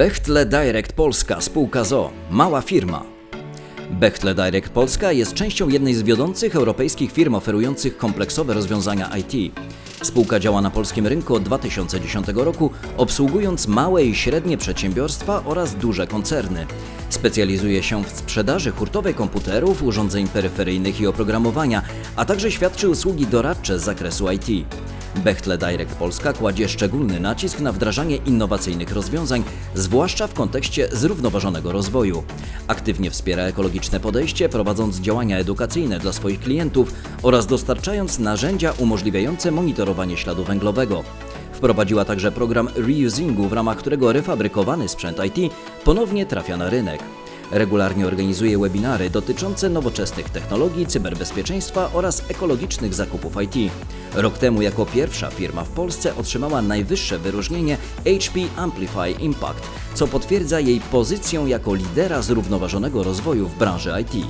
Bechtle Direct Polska, spółka ZO, mała firma. Bechtle Direct Polska jest częścią jednej z wiodących europejskich firm oferujących kompleksowe rozwiązania IT. Spółka działa na polskim rynku od 2010 roku, obsługując małe i średnie przedsiębiorstwa oraz duże koncerny. Specjalizuje się w sprzedaży hurtowej komputerów, urządzeń peryferyjnych i oprogramowania, a także świadczy usługi doradcze z zakresu IT. Bechtle Direct Polska kładzie szczególny nacisk na wdrażanie innowacyjnych rozwiązań, zwłaszcza w kontekście zrównoważonego rozwoju. Aktywnie wspiera ekologiczne podejście, prowadząc działania edukacyjne dla swoich klientów oraz dostarczając narzędzia umożliwiające monitorowanie śladu węglowego. Wprowadziła także program reusingu, w ramach którego refabrykowany sprzęt IT ponownie trafia na rynek. Regularnie organizuje webinary dotyczące nowoczesnych technologii, cyberbezpieczeństwa oraz ekologicznych zakupów IT. Rok temu jako pierwsza firma w Polsce otrzymała najwyższe wyróżnienie HP Amplify Impact, co potwierdza jej pozycję jako lidera zrównoważonego rozwoju w branży IT.